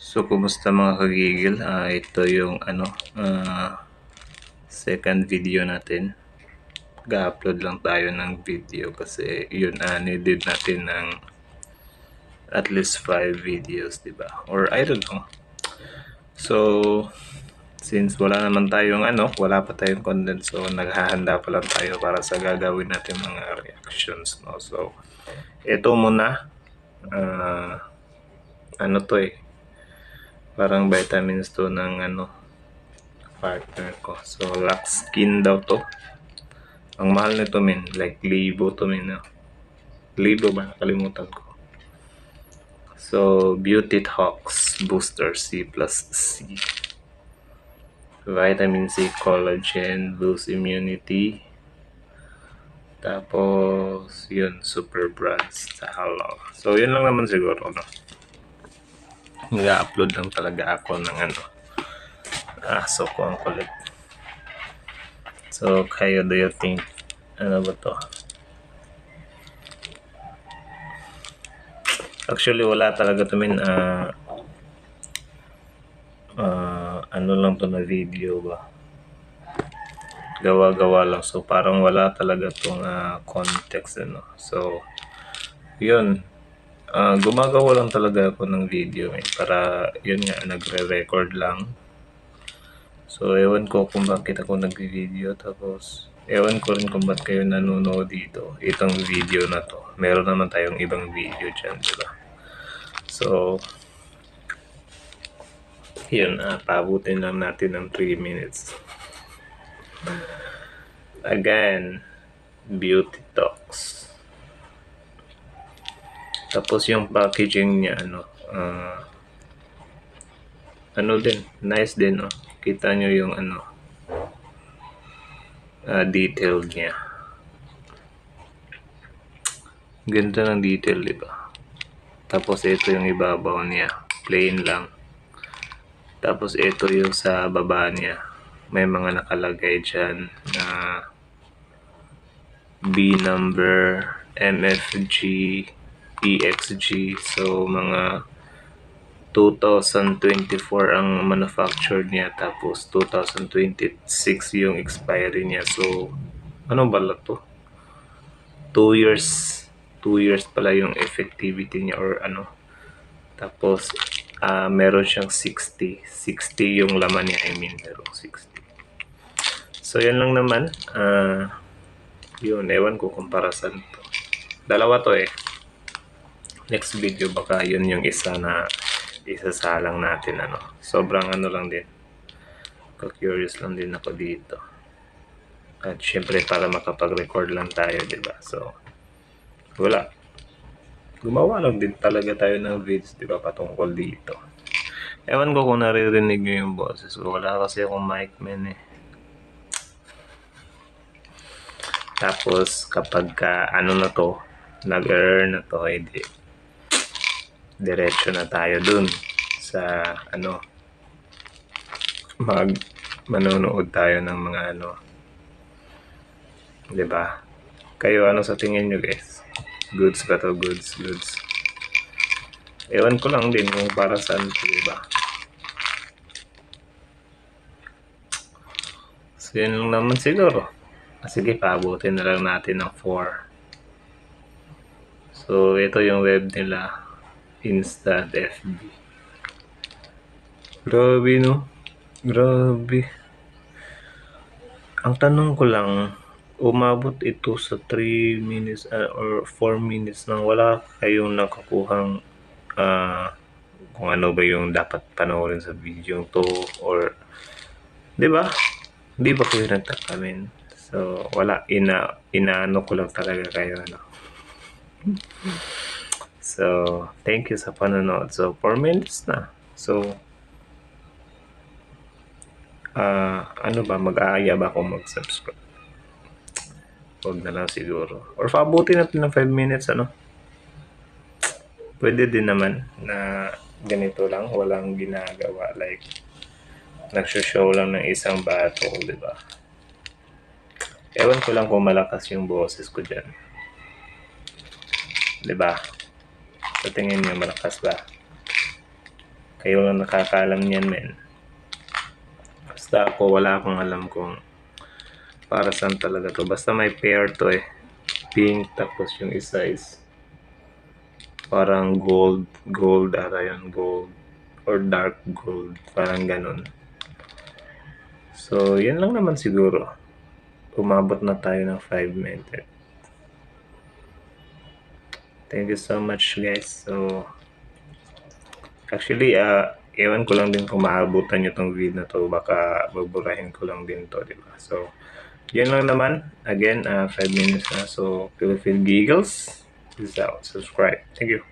So, kumusta mga kagigil? Ah, ito yung ano, ah, second video natin. Ga-upload lang tayo ng video kasi yun, ah, needed natin ng at least 5 videos, di ba? Or I don't know. So, since wala naman tayong ano, wala pa tayong content, so naghahanda pa lang tayo para sa gagawin natin mga reactions, no? So, ito muna, ah, ano to eh, parang vitamins to ng ano partner ko. So, Lux Skin daw to. Ang mahal nito min, like libo to min. No? Libo ba? Nakalimutan ko. So, Beauty Talks Booster C plus C. Vitamin C, collagen, boost immunity. Tapos, yun, super brands sa hello. So, yun lang naman siguro, no? Nag-upload lang talaga ako ng ano. Aso ko ang kulit. So, kayo, do you think, ano ba to? Actually, wala talaga to min, ah, ah, ano lang to na video ba? Gawa-gawa lang. So, parang wala talaga tong ah, context, ano. So, yun. Ah, gumagawa lang talaga ako ng video eh, para yun nga nagre-record lang. So ewan ko kung bakit ako nagvi-video tapos ewan ko rin kung bakit kayo nanonood dito itong video na to. Meron naman tayong ibang video dyan, di ba? So yun, ah, paabutin lang natin ng 3 minutes. Again, beauty talks. Tapos yung packaging niya ano, ah, ano din, nice din no. Kita nyo yung ano, ah, detail niya. Ganda ng detail, di ba? Tapos ito yung ibabaw niya, plain lang. Tapos ito yung sa baba niya. May mga nakalagay dyan na B number, MFG, EXG. So, mga 2024 ang manufactured niya tapos 2026 yung expiry niya. So, ano ba to? 2 years 2 years pala yung effectivity niya or ano. Tapos, ah meron siyang 60. 60 yung laman niya. I mean, merong 60. So, yan lang naman. Ah, yun, ewan ko kung para saan to. Dalawa to eh. Next video baka yun yung isa na isasalang natin ano. Sobrang ano lang din. Curious lang din ako dito. At syempre para makapag-record lang tayo, 'di ba? So wala. Gumawa lang din talaga tayo ng vids, 'di ba, patungkol dito. Ewan ko kung naririnig nyo yung boses. Wala kasi akong mic man eh. Tapos kapag ka, ano na to, nag-earn na to, edi diretso na tayo dun sa ano mag manonood tayo ng mga ano 'di ba? Kayo ano sa tingin nyo guys? Goods ba to? Goods goods. Ewan ko lang din kung para saan 'di ba? So yun lang naman siguro. Ah, sige paabutin na lang natin ng 4 so ito yung web nila Insta at FB. Grabe, no? Grabe. Ang tanong ko lang, umabot ito sa 3 minutes uh, or 4 minutes nang wala kayong nakakuhang uh, kung ano ba yung dapat panoorin sa video to or 'di ba? Hindi ba kayo nagtakamin? So, wala ina inaano ko lang talaga kayo no. So, thank you sa panonood. So, 4 minutes na. So, ah ano ba, mag-aaya ba ako mag-subscribe? Huwag na lang siguro. Or paabuti natin ng 5 minutes, ano? Pwede din naman na ganito lang, walang ginagawa. Like, nagsho-show lang ng isang battle, di ba? Ewan ko lang kung malakas yung boses ko dyan. Di ba? Sa tingin niyo malakas ba? Kayo lang nakakaalam niyan, men. Basta ako, wala akong alam kung para saan talaga to. Basta may pair to eh. Pink, tapos yung isa is parang gold, gold ata yun, gold. Or dark gold, parang ganun. So, yun lang naman siguro. Umabot na tayo ng 5 minutes. Thank you so much guys. So, actually, ah, ewan ko lang din kung maabutan nyo tong video na to. Baka baburahin ko lang din to, di ba? So, yun lang naman. Again, 5 minutes na. So, Philippine Giggles. Peace out. Subscribe. Thank you.